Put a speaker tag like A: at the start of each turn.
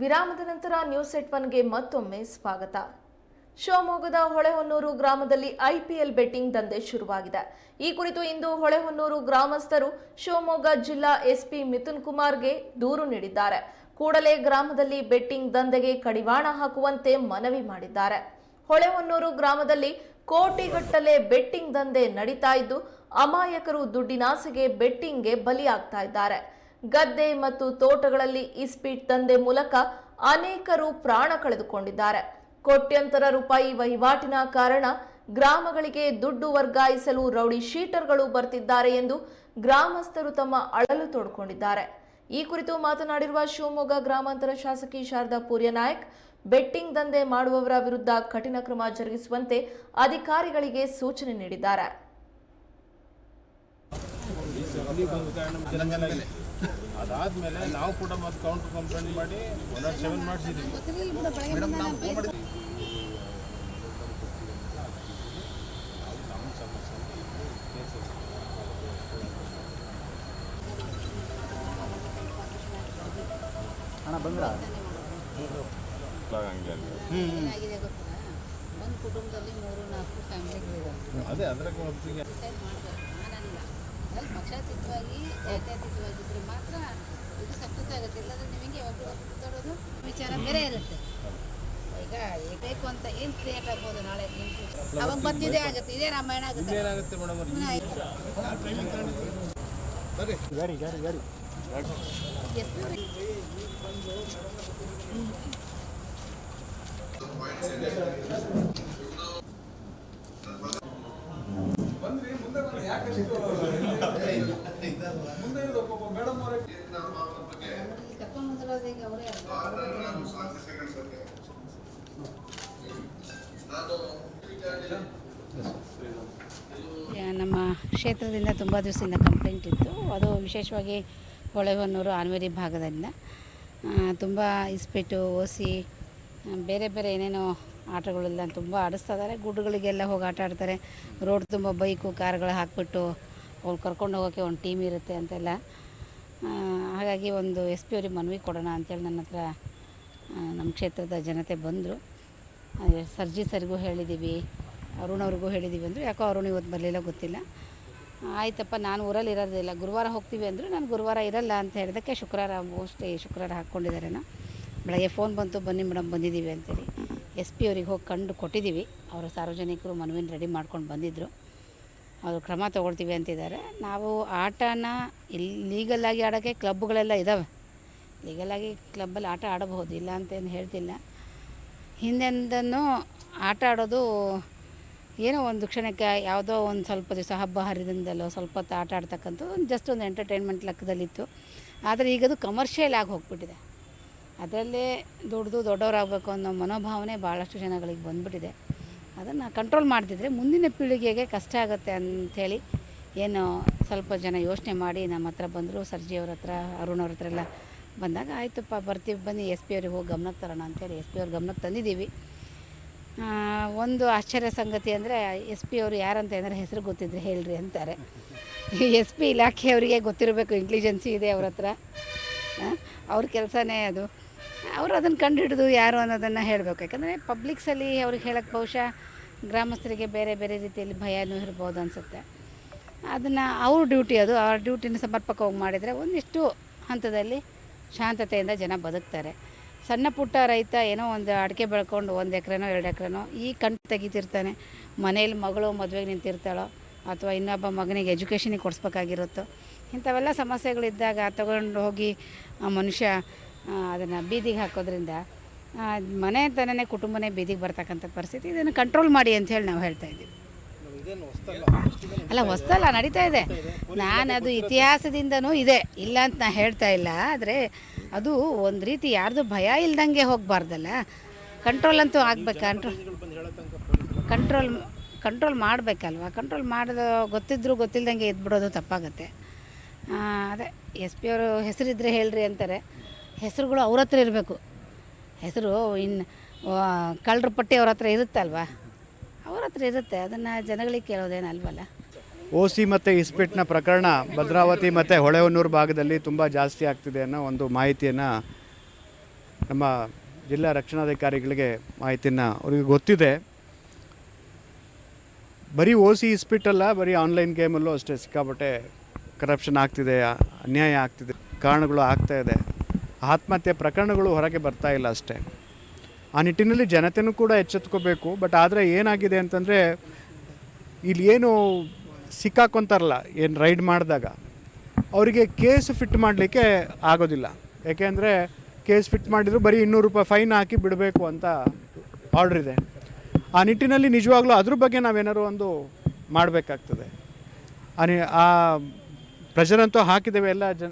A: ವಿರಾಮದ ನಂತರ ನ್ಯೂಸ್ ಎಟ್ ಒನ್ಗೆ ಮತ್ತೊಮ್ಮೆ ಸ್ವಾಗತ. ಶಿವಮೊಗ್ಗದ ಹೊಳೆಹೊನ್ನೂರು ಗ್ರಾಮದಲ್ಲಿ ಐಪಿಎಲ್ ಬೆಟ್ಟಿಂಗ್ ದಂಧೆ ಶುರುವಾಗಿದೆ. ಈ ಕುರಿತು ಇಂದು ಹೊಳೆಹೊನ್ನೂರು ಗ್ರಾಮಸ್ಥರು ಶಿವಮೊಗ್ಗ ಜಿಲ್ಲಾ ಎಸ್ಪಿ ಮಿಥುನ್ ಕುಮಾರ್ಗೆ ದೂರು ನೀಡಿದ್ದಾರೆ. ಕೂಡಲೇ ಗ್ರಾಮದಲ್ಲಿ ಬೆಟ್ಟಿಂಗ್ ದಂಧೆಗೆ ಕಡಿವಾಣ ಹಾಕುವಂತೆ ಮನವಿ ಮಾಡಿದ್ದಾರೆ. ಹೊಳೆಹೊನ್ನೂರು ಗ್ರಾಮದಲ್ಲಿ ಕೋಟಿಗಟ್ಟಲೆ ಬೆಟ್ಟಿಂಗ್ ದಂಧೆ ನಡೀತಾ ಇದ್ದು, ಅಮಾಯಕರು ದುಡ್ಡಿನಾಸೆಗೆ ಬೆಟ್ಟಿಂಗ್ಗೆ ಬಲಿಯಾಗ್ತಾ ಇದ್ದಾರೆ. ಗದ್ದೆ ಮತ್ತು ತೋಟಗಳಲ್ಲಿ ಇಸ್ಪೀಟ್ ದಂಧೆ ಮೂಲಕ ಅನೇಕರು ಪ್ರಾಣ ಕಳೆದುಕೊಂಡಿದ್ದಾರೆ. ಕೋಟ್ಯಂತರ ರೂಪಾಯಿ ವಹಿವಾಟಿನ ಕಾರಣ ಗ್ರಾಮಗಳಿಗೆ ದುಡ್ಡು ವರ್ಗಾಯಿಸಲು ರೌಡಿ ಶೀಟರ್ಗಳು ಬರ್ತಿದ್ದಾರೆ ಎಂದು ಗ್ರಾಮಸ್ಥರು ತಮ್ಮ ಅಳಲು ತೋಡಿಕೊಂಡಿದ್ದಾರೆ. ಈ ಕುರಿತು ಮಾತನಾಡಿರುವ ಶಿವಮೊಗ್ಗ ಗ್ರಾಮಾಂತರ ಶಾಸಕಿ ಶಾರದಾ ಪೂರ್ಯನಾಯಕ್ ಬೆಟ್ಟಿಂಗ್ ದಂಧೆ ಮಾಡುವವರ ವಿರುದ್ಧ ಕಠಿಣ ಕ್ರಮ ಜರುಗಿಸುವಂತೆ ಅಧಿಕಾರಿಗಳಿಗೆ ಸೂಚನೆ ನೀಡಿದ್ದಾರೆ.
B: ಅದಾದ್ಮೇಲೆ ನಾವು ಕೂಡ ಮತ್ತೆ ಕೌಂಟರ್ ಕಂಪ್ಲೇಂಟ್ ಮಾಡಿ ಒನ್ ಆರ್ ಸೆವೆನ್ ಮಾಡಿಸಿದ್ದೀವಿ
C: ಏನಾಗಿದೆ ಗೊತ್ತಾ ಒಂದು ಕುಟುಂಬದಲ್ಲಿ ಮೂರು ನಾಲ್ಕು
B: ಅದೇ ಅದರ
C: ಅಲ್ಲಿ ಪಕ್ಷಾತೀತವಾಗಿ ಜಾತ್ಯತೀತವಾಗಿದ್ರೆ ಮಾತ್ರ ಇದು ಸಕ್ಸಸ್ ಆಗುತ್ತೆ. ಇಲ್ಲಾಂದ್ರೆ ನಿಮಗೆ ಒಬ್ಬರು ಒಬ್ಬರು ಕೂತಾಡೋದು ವಿಚಾರ ಬೇರೆ ಇರುತ್ತೆ. ಈಗ ಬೇಕು ಅಂತ ಏನು ಕ್ರಿಯೇಟ್ ಆಗ್ಬೋದು ನಾಳೆ. ಅವಾಗ ಬಂದಿದೆ ಆಗುತ್ತೆ. ಇದೇ ರಾಮಾಯಣ ಆಗುತ್ತೆ.
B: ಏನಾಗುತ್ತೆ ಮೇಡಮ್.
C: ಎಷ್ಟು ನಮ್ಮ ಕ್ಷೇತ್ರದಿಂದ ತುಂಬ ದಿವಸದಿಂದ ಕಂಪ್ಲೇಂಟ್ ಇತ್ತು. ಅದು ವಿಶೇಷವಾಗಿ ಹೊಳೆಹೊನ್ನೂರು ಆನ್ವೇರಿ ಭಾಗದಿಂದ. ತುಂಬ ಇಸ್ಪೀಟು ಓಸಿ ಬೇರೆ ಬೇರೆ ಏನೇನೋ ಆಟಗಳೆಲ್ಲ ತುಂಬ ಆಡಿಸ್ತಾ ಇದ್ದಾರೆ. ಗುಡ್ಡಗಳಿಗೆಲ್ಲ ಹೋಗಿ ಆಟ ಆಡ್ತಾರೆ. ರೋಡ್ ತುಂಬ ಬೈಕು, ಕಾರ್ಗಳು ಹಾಕ್ಬಿಟ್ಟು ಅವ್ರು ಕರ್ಕೊಂಡು ಹೋಗೋಕ್ಕೆ ಒಂದು ಟೀಮ್ ಇರುತ್ತೆ ಅಂತೆಲ್ಲ. ಹಾಗಾಗಿ ಒಂದು ಎಸ್ ಪಿ ಅವ್ರಿಗೆ ಮನವಿ ಕೊಡೋಣ ಅಂತೇಳಿ ನನ್ನ ಹತ್ರ ನಮ್ಮ ಕ್ಷೇತ್ರದ ಜನತೆ ಬಂದರು. ಸರ್ಜಿ ಸರ್ಗೂ ಹೇಳಿದ್ದೀವಿ ಅರುಣ್ ಅವ್ರಿಗೂ ಹೇಳಿದ್ದೀವಿ ಅಂದರು. ಯಾಕೋ ಅರುಣ್ ಇವತ್ತು ಬರಲಿಲ್ಲ ಗೊತ್ತಿಲ್ಲ. ಆಯ್ತಪ್ಪ, ನಾನು ಊರಲ್ಲಿ ಇರೋದಿಲ್ಲ ಗುರುವಾರ ಹೋಗ್ತೀವಿ ಅಂದರು. ನಾನು ಗುರುವಾರ ಇರಲ್ಲ ಅಂತ ಹೇಳಿದಕ್ಕೆ ಶುಕ್ರವಾರ ಮೋಸ್ಟ್ಲಿ ಶುಕ್ರವಾರ ಹಾಕ್ಕೊಂಡಿದ್ದಾರೇನೋ ಬೆಳಗ್ಗೆ ಫೋನ್ ಬಂತು, ಬನ್ನಿ ಮೇಡಮ್, ಬಂದಿದ್ದೀವಿ ಅಂತೇಳಿ. ಎಸ್ ಪಿ ಅವ್ರಿಗೆ ಹೋಗಿ ಕಂಡು ಕೊಟ್ಟಿದ್ದೀವಿ. ಅವರು ಸಾರ್ವಜನಿಕರು ಮನವಿನ ರೆಡಿ ಮಾಡ್ಕೊಂಡು ಬಂದಿದ್ದರು ಅವರು ಕ್ರಮ ತೊಗೊಳ್ತೀವಿ ಅಂತಿದ್ದಾರೆ. ನಾವು ಆಟನ ಇಲ್ಲಿ ಲೀಗಲ್ಲಾಗಿ ಆಡೋಕ್ಕೆ ಕ್ಲಬ್ಗಳೆಲ್ಲ ಇದ್ದಾವೆ ಲೀಗಲ್ಲಾಗಿ ಕ್ಲಬ್ಬಲ್ಲಿ ಆಟ ಆಡಬಹುದು, ಇಲ್ಲ ಅಂತೇನು ಹೇಳ್ತಿಲ್ಲ. ಹಿಂದೆಂದನ್ನು ಆಟ ಆಡೋದು ಏನೋ ಒಂದು ಕ್ಷಣಕ್ಕೆ ಯಾವುದೋ ಒಂದು ಸ್ವಲ್ಪ ದಿವಸ ಹಬ್ಬ ಹರಿದಿನದಲ್ಲೋ ಸ್ವಲ್ಪ ಹೊತ್ತು ಆಟ ಆಡ್ತಕ್ಕಂಥದ್ದು ಒಂದು ಜಸ್ಟ್ ಒಂದು ಎಂಟರ್ಟೈನ್ಮೆಂಟ್ ಲೆಕ್ಕದಲ್ಲಿತ್ತು. ಆದರೆ ಈಗ ಅದು ಕಮರ್ಷಿಯಲ್ ಆಗಿ ಹೋಗ್ಬಿಟ್ಟಿದೆ. ಅದರಲ್ಲೇ ದುಡ್ದು ದೊಡ್ಡವರಾಗಬೇಕು ಅನ್ನೋ ಮನೋಭಾವನೆ ಭಾಳಷ್ಟು ಜನಗಳಿಗೆ ಬಂದ್ಬಿಟ್ಟಿದೆ. ಅದನ್ನು ಕಂಟ್ರೋಲ್ ಮಾಡ್ತಿದ್ರೆ ಮುಂದಿನ ಪೀಳಿಗೆಗೆ ಕಷ್ಟ ಆಗುತ್ತೆ ಅಂಥೇಳಿ ಏನು ಸ್ವಲ್ಪ ಜನ ಯೋಚನೆ ಮಾಡಿ ನಮ್ಮ ಹತ್ರ ಬಂದರು ಸರ್ಜಿಯವ್ರ ಹತ್ರ, ಅರುಣ್ ಅವ್ರ ಹತ್ರ ಎಲ್ಲ ಬಂದಾಗ, ಆಯಿತಪ್ಪ, ಬರ್ತೀವಿ, ಬನ್ನಿ, ಎಸ್ ಪಿ ಅವ್ರಿಗೆ ಹೋಗಿ ಗಮನಕ್ಕೆ ತರೋಣ ಅಂತೇಳಿ ಎಸ್ ಪಿ ಅವ್ರ ಗಮನಕ್ಕೆ ತಂದಿದ್ದೀವಿ. ಒಂದು ಆಶ್ಚರ್ಯ ಸಂಗತಿ ಅಂದರೆ, ಎಸ್ ಪಿ ಅವರು ಯಾರಂತ ಏನಾರು ಹೆಸರು ಗೊತ್ತಿದ್ರೆ ಹೇಳ್ರಿ ಅಂತಾರೆ. ಎಸ್ ಪಿ ಇಲಾಖೆಯವರಿಗೆ ಗೊತ್ತಿರಬೇಕು ಇಂಟೆಲಿಜೆನ್ಸಿ ಇದೆ ಅವ್ರ ಹತ್ರ. ಅವ್ರ ಕೆಲಸನೇ ಅದು. ಅವರು ಅದನ್ನು ಕಂಡುಹಿಡಿದು ಯಾರು ಅನ್ನೋದನ್ನು ಹೇಳಬೇಕು. ಯಾಕಂದರೆ ಪಬ್ಲಿಕ್ಸಲ್ಲಿ ಅವ್ರಿಗೆ ಹೇಳಕ್ಕೆ ಬಹುಶಃ ಗ್ರಾಮಸ್ಥರಿಗೆ ಬೇರೆ ಬೇರೆ ರೀತಿಯಲ್ಲಿ ಭಯನೂ ಇರ್ಬೋದು ಅನಿಸುತ್ತೆ. ಅದನ್ನು ಅವ್ರ ಡ್ಯೂಟಿ ಅದು. ಅವ್ರ ಡ್ಯೂಟಿನ ಸಮರ್ಪಕವಾಗಿ ಮಾಡಿದರೆ ಒಂದಿಷ್ಟು ಹಂತದಲ್ಲಿ ಶಾಂತತೆಯಿಂದ ಜನ ಬದುಕ್ತಾರೆ. ಸಣ್ಣ ಪುಟ್ಟ ರೈತ ಏನೋ ಒಂದು ಅಡಿಕೆ ಬೆಳ್ಕೊಂಡು ಒಂದು ಎಕರೆನೋ ಎರಡು ಎಕರೆನೋ ಈ ಕಣ್ಣು ತೆಗಿತಿರ್ತಾನೆ. ಮನೆಯಲ್ಲಿ ಮಗಳು ಮದುವೆಗೆ ನಿಂತಿರ್ತಾಳೋ ಅಥವಾ ಇನ್ನೊಬ್ಬ ಮಗನಿಗೆ ಎಜುಕೇಷನಿಗೆ ಕೊಡಿಸ್ಬೇಕಾಗಿರುತ್ತೋ ಇಂಥವೆಲ್ಲ ಸಮಸ್ಯೆಗಳಿದ್ದಾಗ ತಗೊಂಡು ಹೋಗಿ ಆ ಮನುಷ್ಯ ಅದನ್ನು ಬೀದಿಗೆ ಹಾಕೋದ್ರಿಂದ ಮನೆ ತನೇ ಕುಟುಂಬನೇ ಬೀದಿಗೆ ಬರ್ತಕ್ಕಂಥ ಪರಿಸ್ಥಿತಿ, ಇದನ್ನು ಕಂಟ್ರೋಲ್ ಮಾಡಿ ಅಂತ ಹೇಳಿ ನಾವು ಹೇಳ್ತಾ ಇದ್ದೀವಿ. ಅಲ್ಲ ಹೊಸ್ತಲ್ಲ ನಡೀತಾ ಇದೆ. ನಾನು ಅದು ಇತಿಹಾಸದಿಂದನೂ ಇದೆ. ಇಲ್ಲ ಅಂತ ನಾ ಹೇಳ್ತಾ ಇಲ್ಲ, ಆದರೆ ಅದು ಒಂದು ರೀತಿ ಯಾರ್ದು ಭಯ ಇಲ್ದಂಗೆ ಹೋಗಬಾರ್ದಲ್ಲ. ಕಂಟ್ರೋಲ್ ಅಂತೂ ಆಗ್ಬೇಕು? ಕಂಟ್ರೋಲ್ ಕಂಟ್ರೋಲ್ ಕಂಟ್ರೋಲ್ ಮಾಡಬೇಕಲ್ವ? ಕಂಟ್ರೋಲ್ ಮಾಡೋದು, ಗೊತ್ತಿದ್ರು ಗೊತ್ತಿಲ್ದಂಗೆ ಇದ್ಬಿಡೋದು ತಪ್ಪಾಗುತ್ತೆ. ಅದೇ ಎಸ್ ಪಿ ಅವರು ಹೆಸರಿದ್ರೆ ಹೇಳ್ರಿ ಅಂತಾರೆ. ಹೆಸರುಗಳು ಅವ್ರ ಹತ್ರ ಇರಬೇಕು. ಹೆಸರು ಇನ್ನು ಕಳ್ಳರ ಪಟ್ಟಿ ಅವ್ರ ಹತ್ರ ಇರುತ್ತಲ್ವಾ ಅವ್ರ ಹತ್ರ ಇರುತ್ತೆ. ಅದನ್ನು ಜನಗಳಿಗೆ ಕೇಳೋದೇನಲ್ವಲ್ಲ
D: ಓಸಿ ಮತ್ತು ಇಸ್ಪಿಟ್ನ ಪ್ರಕರಣ ಭದ್ರಾವತಿ ಮತ್ತು ಹೊಳೆಹೊನ್ನೂರು ಭಾಗದಲ್ಲಿ ತುಂಬ ಜಾಸ್ತಿ ಆಗ್ತಿದೆ ಅನ್ನೋ ಒಂದು ಮಾಹಿತಿಯನ್ನು ನಮ್ಮ ಜಿಲ್ಲಾ ರಕ್ಷಣಾಧಿಕಾರಿಗಳಿಗೆ ಮಾಹಿತಿಯನ್ನು ಅವ್ರಿಗೆ ಗೊತ್ತಿದೆ. ಬರೀ ಓ ಸಿ ಇಸ್ಪಿಟ್ಟಲ್ಲ ಬರೀ ಆನ್ಲೈನ್ ಗೇಮಲ್ಲೂ ಅಷ್ಟೇ ಸಿಕ್ಕಾಪಟ್ಟೆ ಕರಪ್ಷನ್ ಆಗ್ತಿದೆ, ಅನ್ಯಾಯ ಆಗ್ತಿದೆ, ಕಾರಣಗಳು ಆಗ್ತಾ ಇದೆ. ಆತ್ಮಹತ್ಯೆ ಪ್ರಕರಣಗಳು ಹೊರಗೆ ಬರ್ತಾ ಇಲ್ಲ ಅಷ್ಟೇ. ಆ ನಿಟ್ಟಿನಲ್ಲಿ ಜನತೆನೂ ಕೂಡ ಎಚ್ಚೆತ್ಕೋಬೇಕು, ಬಟ್ ಆದರೆ ಏನಾಗಿದೆ ಅಂತಂದರೆ, ಇಲ್ಲಿ ಏನು ಸಿಕ್ಕಾಕೊಂತಾರಲ್ಲ, ಏನು ರೈಡ್ ಮಾಡಿದಾಗ, ಅವರಿಗೆ ಕೇಸ್ ಫಿಟ್ ಮಾಡಲಿಕ್ಕೆ ಆಗೋದಿಲ್ಲ. ಯಾಕೆಂದರೆ ಕೇಸ್ ಫಿಟ್ ಮಾಡಿದ್ರು ಬರೀ ಇನ್ನೂರು ರೂಪಾಯಿ ಫೈನ್ ಹಾಕಿ ಬಿಡಬೇಕು ಅಂತ ಆರ್ಡ್ರ್ ಇದೆ. ಆ ನಿಟ್ಟಿನಲ್ಲಿ ನಿಜವಾಗ್ಲೂ ಅದ್ರ ಬಗ್ಗೆ ನಾವೇನಾದ್ರು ಒಂದು ಮಾಡಬೇಕಾಗ್ತದೆ. ಆ ಅಂತೂ ಹಾಕಿದ್ದೇವೆ ಎಲ್ಲ ಜನ